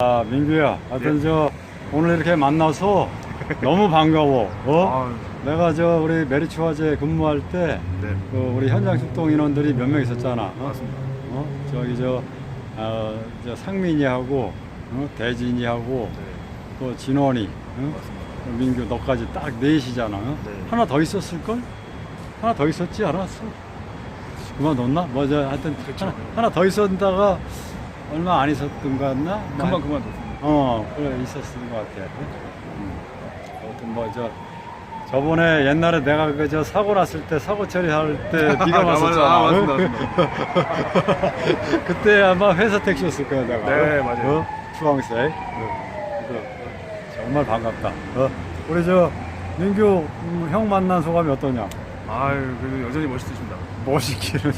아, 민규야, 하여튼 저 오늘 이렇게 만나서 너무 반가워. 어? 아, 내가 저 우리 메리츠 화재 근무할 때 네. 그 우리 현장 출동 인원들이 몇 명 있었잖아. 어? 맞습니다. 어? 저기 저, 어, 저 상민이하고 어? 대진이하고 네. 또 진원이, 어? 맞습니다. 민규 너까지 딱 넷이잖아. 어? 네. 하나 더 있었을 걸? 하나 더 있었지 않았어? 그만뒀나? 뭐저 하여튼 그렇죠. 하나, 하나 더 있었다가 얼마 안 있었던 거 같나? 뭐 금방 그만뒀습니다. 어, 그래 있었던 것 같아. 음. 아무튼 뭐저 저번에 옛날에 내가 그 저 사고 났을 때 사고 처리할 때 네가 아, 왔었잖아. 아, 응? 맞습니다. 맞습니다. 그때 아마 회사 택시였을 거야 내가. 네, 어? 맞아요. 어? 주황색. 어. 그래서 정말 반갑다. 어? 우리 저 민규 음, 형 만난 소감이 어떠냐? 아유, 그래도 여전히 멋있으십니다. 멋있기는.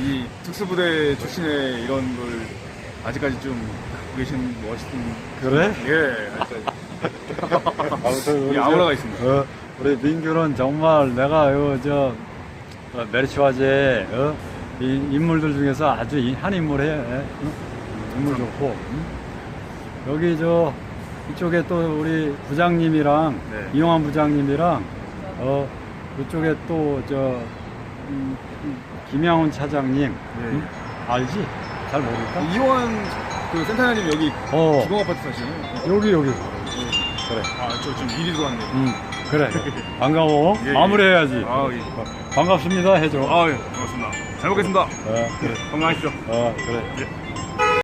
이 특수부대 출신의 이런 걸 아직까지 좀 갖고 계신 멋있는 그래? 예, 아직까지. 아무튼 우리 이 저- 아우라가 있습니다. 어, 우리 민규는 정말 내가 요저 어, 메리츠화제 어, 이 인물들 중에서 아주 이- 한 인물에 예, 응? 인물 좋고 응? 여기 저 이쪽에 또 우리 부장님이랑 네. 이용환 부장님이랑 어 그쪽에 또 저 음, 음, 김양훈 차장님 네. 응? 알지? 잘 모를까? 이호환 그 센터장님 여기 어 기공 아파트 사시나요? 여기 여기 그래 아, 저 지금 일이 들어왔네 요. 음 그래 반가워 예, 예. 마무리해야지 아, 예. 반갑습니다 해줘 아, 예. 반갑습니다. 잘 먹겠습니다. 어, 그래 건강하십시오. 어 그래 예.